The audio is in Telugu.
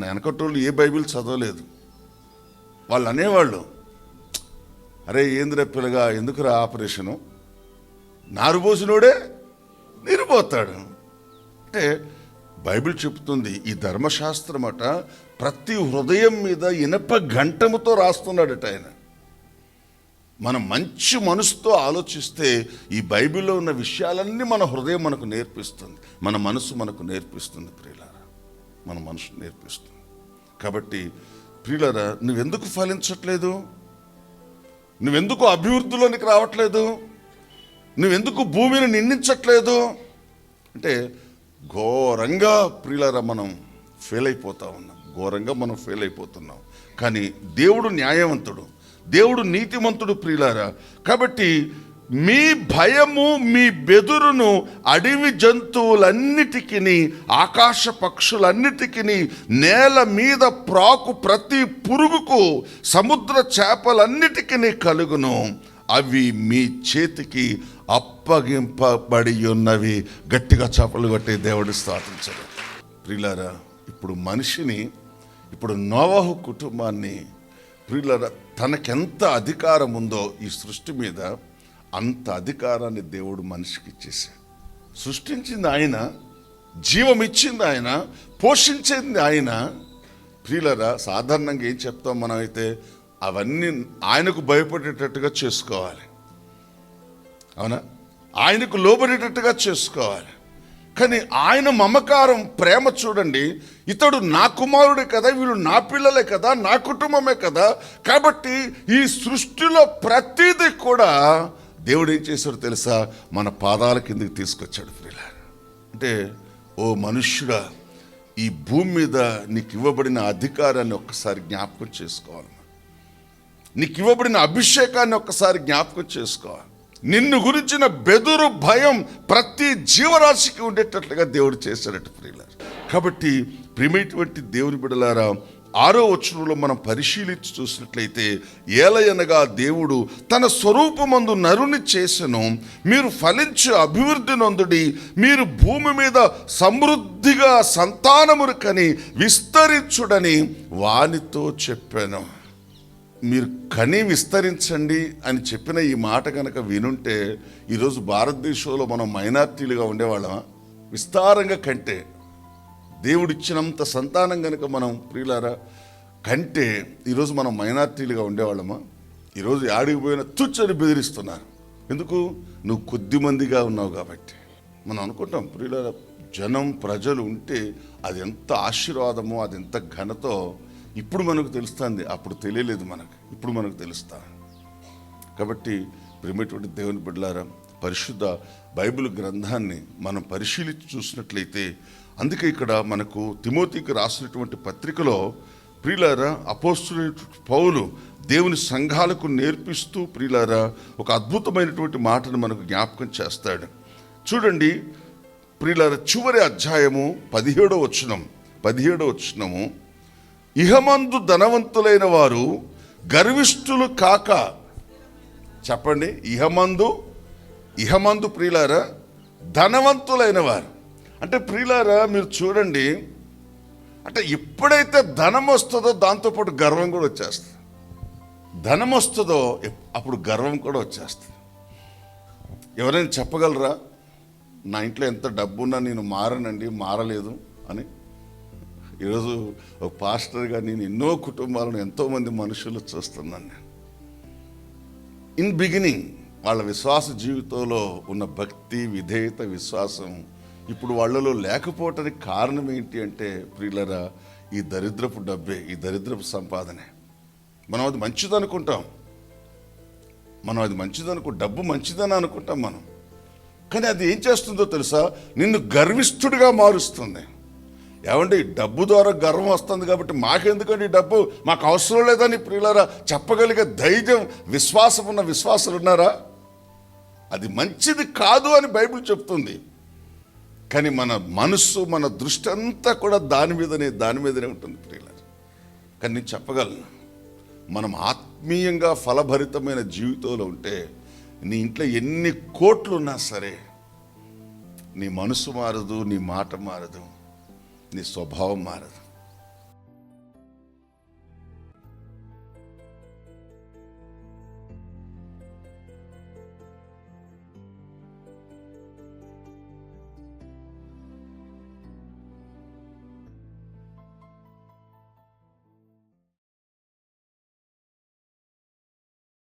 మన వెనకటోళ్ళు ఏ బైబిల్ చదవలేదు. వాళ్ళు అనేవాళ్ళు అరే ఏందిరా పిల్లగా ఎందుకురా ఆపరేషను? నారుబోసినోడే నిరిపోతాడు. అంటే బైబిల్ చెప్తుంది ఈ ధర్మశాస్త్రం అట ప్రతి హృదయం మీద ఇనప గంటముతో రాస్తున్నాడట ఆయన. మనం మంచి మనసుతో ఆలోచిస్తే ఈ బైబిల్లో ఉన్న విషయాలన్నీ మన హృదయం మనకు నేర్పిస్తుంది మన మనసు మనకు నేర్పిస్తుంది ప్రియులారా. మన మనసు నేర్పిస్తుంది. కాబట్టి ప్రియులరా నువ్వెందుకు ఫలించట్లేదు? నువ్వెందుకు అభివృద్ధిలోనికి రావట్లేదు? నువ్వెందుకు భూమిని నిందించట్లేదు అంటే ఘోరంగా ప్రియులరా మనం ఫెయిల్ అయిపోతా ఉన్నాం. ఘోరంగా మనం ఫెయిల్ అయిపోతున్నాం. కానీ దేవుడు న్యాయవంతుడు. దేవుడు నీతిమంతుడు ప్రియులారా. కాబట్టి మీ భయము మీ బెదురును అడవి జంతువులన్నిటికీ ఆకాశ పక్షులన్నిటికీ నేల మీద ప్రాకు ప్రతి పురుగుకు సముద్ర చేపలన్నిటికీ కలుగును. అవి మీ చేతికి అప్పగింపబడి ఉన్నవి గట్టిగా చేపలు కొట్టి దేవుడు స్థాపించడు. ప్రిలారా ఇప్పుడు మనిషిని ఇప్పుడు నోవహు కుటుంబాన్ని ప్రియులారా తనకెంత అధికారం ఉందో ఈ సృష్టి మీద అంత అధికారాన్ని దేవుడు మనిషికి ఇచ్చేసాడు సృష్టించింది ఆయన జీవం ఇచ్చింది ఆయన పోషించింది ఆయన. ప్రియులరా సాధారణంగా ఏం చెప్తాం మనమైతే అవన్నీ ఆయనకు భయపడేటట్టుగా చేసుకోవాలి. అవునా? ఆయనకు లోబడేటట్టుగా చేసుకోవాలి. కానీ ఆయన మమకారం ప్రేమ చూడండి. ఇతడు నా కుమారుడే కదా వీళ్ళు నా పిల్లలే కదా నా కుటుంబమే కదా. కాబట్టి ఈ సృష్టిలో ప్రతిదీ కూడా దేవుడు ఏం చేశాడో తెలుసా? మన పాదాల కిందకి తీసుకొచ్చాడు ప్రియుల అంటే ఓ మనుష్యుడా ఈ భూమి మీద నీకు ఇవ్వబడిన అధికారాన్ని ఒక్కసారి జ్ఞాపకం చేసుకోవాలి. నీకు ఇవ్వబడిన అభిషేకాన్ని ఒక్కసారి జ్ఞాపకం చేసుకోవాలి. నిన్ను గురించిన బెదురు భయం ప్రతి జీవరాశికి ఉండేటట్లుగా దేవుడు చేశాడట ప్రియులారు. కాబట్టి ప్రియమైనటువంటి దేవుని బిడలారా ఆరో వచనంలో మనం పరిశీలించి చూసినట్లయితే ఏలయనగా దేవుడు తన స్వరూపమందు నరుని చేసెను మీరు ఫలించి అభివృద్ధి నందుడి మీరు భూమి మీద సమృద్ధిగా సంతానమును కని విస్తరించుడని వానితో చెప్పాను. మీరు కని విస్తరించండి అని చెప్పిన ఈ మాట కనుక వినుంటే ఈరోజు భారతదేశంలో మనం మైనార్టీలుగా ఉండేవాళ్ళం విస్తారంగా కంటే. దేవుడిచ్చినంత సంతానం కనుక మనం ప్రియులారా కంటే ఈరోజు మనం మైనార్టీలుగా ఉండేవాళ్ళమా? ఈరోజు ఆడిగిపోయిన తుచ్చని బెదిరిస్తున్నారు. ఎందుకు? నువ్వు కొద్ది మందిగా ఉన్నావు కాబట్టి. మనం అనుకుంటాం ప్రియులారా జనం ప్రజలు ఉంటే అది ఎంత ఆశీర్వాదమో అది ఎంత ఘనతో ఇప్పుడు మనకు తెలుస్తుంది. అప్పుడు తెలియలేదు మనకు. ఇప్పుడు మనకు తెలుస్తా. కాబట్టి ప్రేమటువంటి దేవుని బిడ్డలారా పరిశుద్ధ బైబిల్ గ్రంథాన్ని మనం పరిశీలించి చూసినట్లయితే అందుకే ఇక్కడ మనకు తిమోతికి రాసినటువంటి పత్రికలో ప్రియులారా అపోస్తుల పౌలు దేవుని సంఘాలకు నేర్పిస్తూ ప్రియులారా ఒక అద్భుతమైనటువంటి మాటను మనకు జ్ఞాపకం చేస్తాడు. చూడండి ప్రియులారా చివరి అధ్యాయము పదిహేడో వచనం పదిహేడో వచనము. ఇహమందు ధనవంతులైన వారు గర్విష్ఠులు కాక. చెప్పండి ఇహమందు ఇహమందు ప్రియులారా ధనవంతులైన వారు. అంటే ప్రియులారా మీరు చూడండి. అంటే ఎప్పుడైతే ధనం వస్తుందో దాంతోపాటు గర్వం కూడా వచ్చేస్తుంది. ధనం వస్తుందో అప్పుడు గర్వం కూడా వచ్చేస్తుంది. ఎవరైనా చెప్పగలరా? నా ఇంట్లో ఎంత డబ్బున్నా నేను మారనండి మారలేదు అని. ఈరోజు ఒక పాస్టర్గా నేను ఎన్నో కుటుంబాలను ఎంతోమంది మనుషులు చూస్తున్నాను నేను. ఇన్ బిగినింగ్ వాళ్ళ విశ్వాస జీవితంలో ఉన్న భక్తి విధేయత విశ్వాసం ఇప్పుడు వాళ్ళలో లేకపోవటానికి కారణం ఏంటి అంటే ప్రియులరా ఈ దరిద్రపు డబ్బే ఈ దరిద్రపు సంపాదనే. మనం అది మంచిది అనుకుంటాం. మనం అది మంచిది అనుకో డబ్బు మంచిదని అనుకుంటాం మనం. కానీ అది ఏం చేస్తుందో తెలుసా? నిన్ను గర్విష్ఠుడిగా మారుస్తుంది. ఏమండి డబ్బు ద్వారా గర్వం వస్తుంది కాబట్టి మాకెందుకండి ఈ డబ్బు? మాకు అవసరం లేదని ప్రియులారా? చెప్పగలిగే ధైర్యం విశ్వాసం ఉన్న విశ్వాసులు ఉన్నారా అది మంచిది కాదు అని బైబిల్ చెప్తుంది. కానీ మన మనస్సు మన దృష్టి అంతా కూడా దాని మీదనే దాని మీదనే ఉంటుంది ప్రియులారా. కానీ నేను చెప్పగలను. మనం ఆత్మీయంగా ఫలభరితమైన జీవితంలో ఉంటే నీ ఇంట్లో ఎన్ని కోట్లు ఉన్నా సరే నీ మనసు మారదు నీ మాట మారదు నీ స్వభావం మారదు.